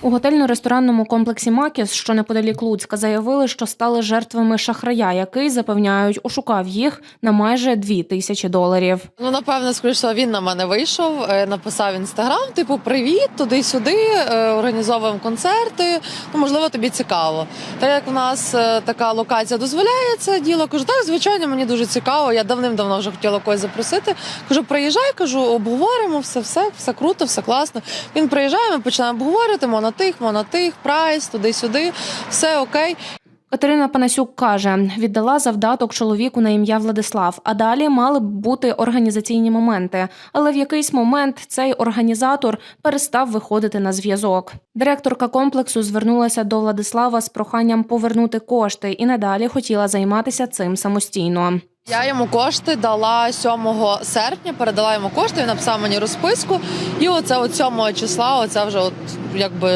У готельно-ресторанному комплексі Макіс, що неподалік Луцька, заявили, що стали жертвами шахрая, який запевняють, ошукав їх на майже дві тисячі доларів. Ну, напевно, скоріше, він на мене вийшов, е, написав інстаграм, типу, привіт, туди-сюди, е, організовуємо концерти. Ну, можливо, тобі цікаво. Так як в нас е, така локація дозволяє це діло, кажу, так, звичайно, мені дуже цікаво. Я давним-давно вже хотіла когось запросити. Кажу, приїжджай, кажу, обговоримо все, все, все круто, все класно. Він приїжджає, ми починаємо обговорювати, монотих, монотих, прайс, туди-сюди, все окей. Катерина Панасюк каже, віддала завдаток чоловіку на ім'я Владислав, а далі мали б бути організаційні моменти. Але в якийсь момент цей організатор перестав виходити на зв'язок. Директорка комплексу звернулася до Владислава з проханням повернути кошти і надалі хотіла займатися цим самостійно. Я йому кошти дала 7 серпня, передала йому кошти, він написав мені розписку. І оце от 7 числа, оця вже от якби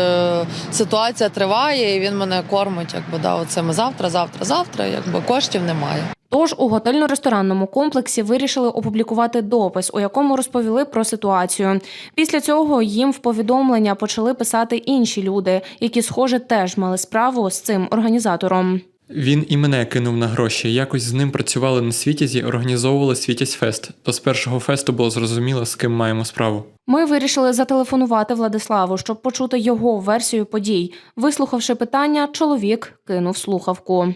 ситуація триває, і він мене кормить. Якби да, оце ми завтра, завтра, завтра. Якби коштів немає. Тож у готельно-ресторанному комплексі вирішили опублікувати допис, у якому розповіли про ситуацію. Після цього їм в повідомлення почали писати інші люди, які, схоже, теж мали справу з цим організатором. Він і мене кинув на гроші. Якось з ним працювали на світязі, організовували світязь фест. То з першого фесту було зрозуміло, з ким маємо справу. Ми вирішили зателефонувати Владиславу, щоб почути його версію подій. Вислухавши питання, чоловік кинув слухавку.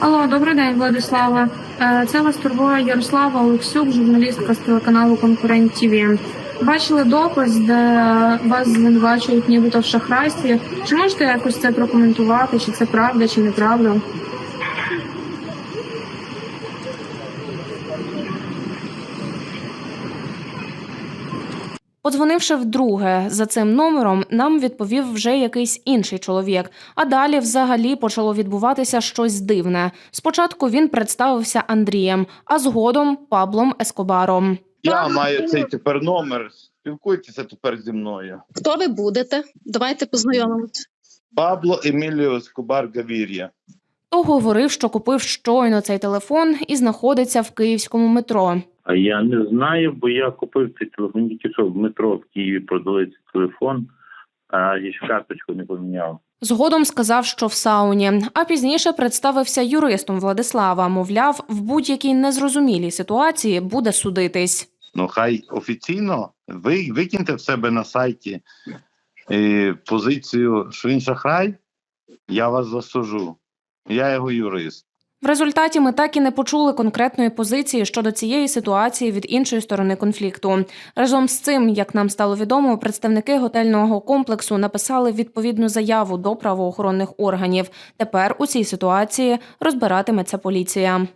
Алло, добрий день, Владислава. Е, Це вас турбує Ярослава Олексюк, журналістка з телеканалу Конкурент ТВ. Бачили допис, де вас звинувачують нібито в шахрайстві. Чи можете якось це прокоментувати? Чи це правда, чи неправда? Подзвонивши вдруге за цим номером, нам відповів вже якийсь інший чоловік. А далі взагалі почало відбуватися щось дивне. Спочатку він представився Андрієм, а згодом Паблом Ескобаром. Я маю цей тепер номер. Спілкуйтеся тепер зі мною. Хто ви будете? Давайте познайомимося. Пабло Еміліо Скобар Гавір'я. То говорив, що купив щойно цей телефон і знаходиться в київському метро. А я не знаю, бо я купив цей телефон тільки що в метро в Києві продали цей телефон, а я ще карточку не поміняв. Згодом сказав, що в сауні, а пізніше представився юристом Владислава. Мовляв, в будь-якій незрозумілій ситуації буде судитись. Ну хай офіційно ви викиньте в себе на сайті е, позицію, що він шахрай, я вас засужу. Я його юрист. В результаті ми так і не почули конкретної позиції щодо цієї ситуації від іншої сторони конфлікту. Разом з цим, як нам стало відомо, представники готельного комплексу написали відповідну заяву до правоохоронних органів. Тепер у цій ситуації розбиратиметься поліція.